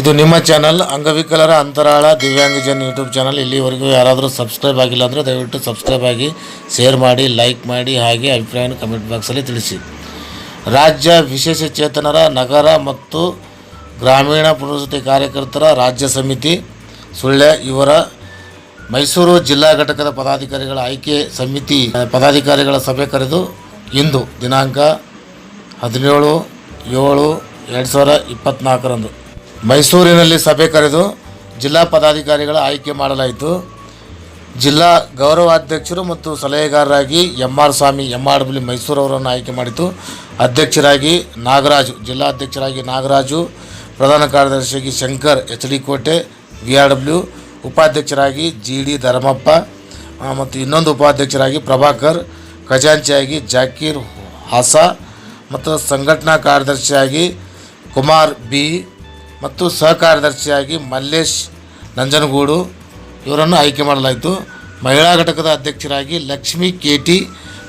ಇದು ನಿಮ್ಮ ಚಾನಲ್ ಅಂಗವಿಕಲರ ಅಂತರಾಳ ದಿವ್ಯಾಂಗಜನ್ ಯೂಟ್ಯೂಬ್ ಚಾನಲ್ ಇಲ್ಲಿವರೆಗೂ ಯಾರಾದರೂ ಸಬ್ಸ್ಕ್ರೈಬ್ ಆಗಿಲ್ಲ ಅಂದರೆ ದಯವಿಟ್ಟು ಸಬ್ಸ್ಕ್ರೈಬ್ ಆಗಿ ಶೇರ್ ಮಾಡಿ ಲೈಕ್ ಮಾಡಿ, ಹಾಗೆ ಅಭಿಪ್ರಾಯವನ್ನು ಕಮೆಂಟ್ ಬಾಕ್ಸಲ್ಲಿ ತಿಳಿಸಿ. ರಾಜ್ಯ ವಿಶೇಷ ಚೇತನರ ನಗರ ಮತ್ತು ಗ್ರಾಮೀಣ ಪುನರ್ವಸತಿ ಕಾರ್ಯಕರ್ತರ ರಾಜ್ಯ ಸಮಿತಿ, ಸುಳ್ಯ, ಇವರ ಮೈಸೂರು ಜಿಲ್ಲಾ ಘಟಕದ ಪದಾಧಿಕಾರಿಗಳ ಆಯ್ಕೆ ಸಮಿತಿ, ಪದಾಧಿಕಾರಿಗಳ ಸಭೆ ಕರೆದು ಇಂದು ದಿನಾಂಕ ಹದಿನೇಳು ಏಳು ಎರಡು ಸಾವಿರ ಇಪ್ಪತ್ತ್ನಾಲ್ಕರಂದು ಮೈಸೂರಿನಲ್ಲಿ ಸಭೆ ಕರೆದು ಜಿಲ್ಲಾ ಪದಾಧಿಕಾರಿಗಳ ಆಯ್ಕೆ ಮಾಡಲಾಯಿತು. ಜಿಲ್ಲಾ ಗೌರವಾಧ್ಯಕ್ಷರು ಮತ್ತು ಸಲಹೆಗಾರರಾಗಿ M R Swamy M R W Mysuru ಅವರನ್ನು ಆಯ್ಕೆ ಮಾಡಿತು. ಅಧ್ಯಕ್ಷರಾಗಿ ನಾಗರಾಜು ಜಿಲ್ಲಾಧ್ಯಕ್ಷರಾಗಿ ನಾಗರಾಜು, ಪ್ರಧಾನ ಕಾರ್ಯದರ್ಶಿಯಾಗಿ Shankar H D Kote V R W ಉಪಾಧ್ಯಕ್ಷರಾಗಿ ಜಿ ಡಿ ಧರ್ಮಪ್ಪ ಮತ್ತು ಇನ್ನೊಂದು ಉಪಾಧ್ಯಕ್ಷರಾಗಿ ಪ್ರಭಾಕರ್, ಖಜಾಂಚಿಯಾಗಿ ಜಾಕೀರ್ ಹಾಸ, ಮತ್ತು ಸಂಘಟನಾ ಕಾರ್ಯದರ್ಶಿಯಾಗಿ ಕುಮಾರ್ ಬಿ. ಮತ್ತು ಸಹ ಕಾರ್ಯದರ್ಶಿಯಾಗಿ ಮಲ್ಲೇಶ್ ನಂಜನಗೂಡು ಇವರನ್ನು ಆಯ್ಕೆ ಮಾಡಲಾಯಿತು. ಮಹಿಳಾ ಘಟಕದ ಅಧ್ಯಕ್ಷರಾಗಿ ಲಕ್ಷ್ಮಿ ಕೆ ಟಿ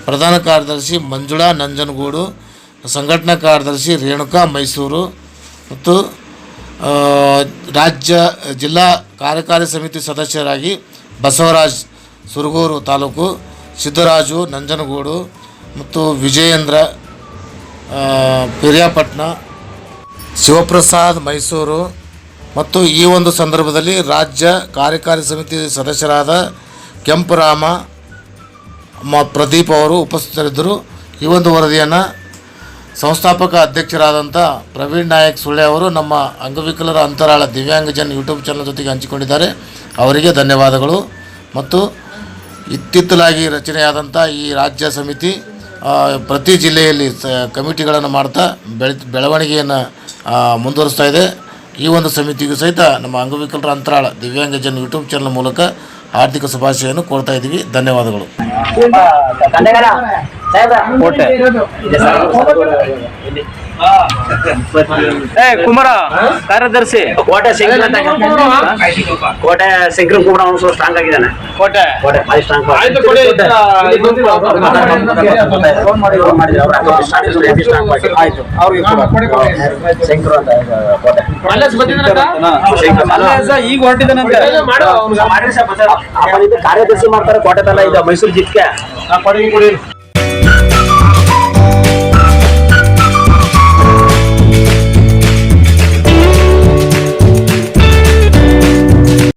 ಪ್ರಧಾನ ಕಾರ್ಯದರ್ಶಿ ಮಂಜುಳಾ ನಂಜನಗೂಡು, ಸಂಘಟನಾ ಕಾರ್ಯದರ್ಶಿ ರೇಣುಕಾ ಮೈಸೂರು ಮತ್ತು ರಾಜ್ಯ ಜಿಲ್ಲಾ ಕಾರ್ಯಕಾರಿ ಸಮಿತಿ ಸದಸ್ಯರಾಗಿ ಬಸವರಾಜ್ ಸುರಗೂರು ತಾಲೂಕು, ಸಿದ್ದರಾಜು ನಂಜನಗೂಡು ಮತ್ತು ವಿಜಯೇಂದ್ರ ಪಿರಿಯಾಪಟ್ಟಣ ಶಿವಪ್ರಸಾದ್ ಮೈಸೂರು ಮತ್ತು ಈ ಒಂದು ಸಂದರ್ಭದಲ್ಲಿ ರಾಜ್ಯ ಕಾರ್ಯಕಾರಿ ಸಮಿತಿ ಸದಸ್ಯರಾದ ಕೆಂಪುರಾಮ ಪ್ರದೀಪ್ ಅವರು ಉಪಸ್ಥಿತರಿದ್ದರು. ಈ ಒಂದು ವರದಿಯನ್ನು ಸಂಸ್ಥಾಪಕ ಅಧ್ಯಕ್ಷರಾದಂಥ ಪ್ರವೀಣ್ ನಾಯಕ್ ಸುಳ್ಳೆ ಅವರು ನಮ್ಮ ಅಂಗವಿಕಲರ ಅಂತರಾಳ ದಿವ್ಯಾಂಗಜನ್ ಯೂಟ್ಯೂಬ್ ಚಾನಲ್ ಜೊತೆಗೆ ಹಂಚಿಕೊಂಡಿದ್ದಾರೆ. ಅವರಿಗೆ ಧನ್ಯವಾದಗಳು. ಮತ್ತು ಇತ್ತಿತ್ತಲಾಗಿ ರಚನೆಯಾದಂಥ ಈ ರಾಜ್ಯ ಸಮಿತಿ ಪ್ರತಿ ಜಿಲ್ಲೆಯಲ್ಲಿ ಸ, ಕಮಿಟಿಗಳನ್ನು ಮಾಡ್ತಾ ಬೆಳೆ, ಬೆಳವಣಿಗೆಯನ್ನು ಮುಂದುವರಿಸ್ತಾ ಇದೆ. ಈ ಒಂದು ಸಮಿತಿಗೂ ಸಹಿತ ನಮ್ಮ ಅಂಗವಿಕಲರ ಅಂತರಾಳ ದಿವ್ಯಾಂಗಜನ್ ಯೂಟ್ಯೂಬ್ ಚಾನಲ್ ಮೂಲಕ ಆರ್ಥಿಕ ಶುಭಾಶಯನ್ನು ಕೋರ್ತಾ ಇದ್ದೀವಿ. ಧನ್ಯವಾದಗಳು. ಕೋಟೆ ಏ ಕುಮಾರ ಕಾರ್ಯದರ್ಶಿ ಕೋಟೆ ಶಂಕರ್ ಅಂತ ಕೋಟೆ ಶಂಕರ್ ಕೂಡ ಅವನು ಸ್ವಲ್ಪ ಸ್ಟ್ರಾಂಗ್ ಆಗಿದ್ದಾನೆ ಕೋಟೆ ಕೋಟೆ ಭಾರಿ ಸ್ಟ್ರಾಂಗ್ ಆಯ್ತು ಕೊಡಿ ಆಯ್ತು ಶಂಕರ್ ಅಂತ ಕೋಟೆ ಈಗ ಹೊರಟಿದ್ದಾನಂತೆ ಕಾರ್ಯದರ್ಶಿ ಮಾಡ್ತಾರೆ ಕೋಟೆ ತಲ ಇದು ಮೈಸೂರು ಜಿಲ್ಲೆ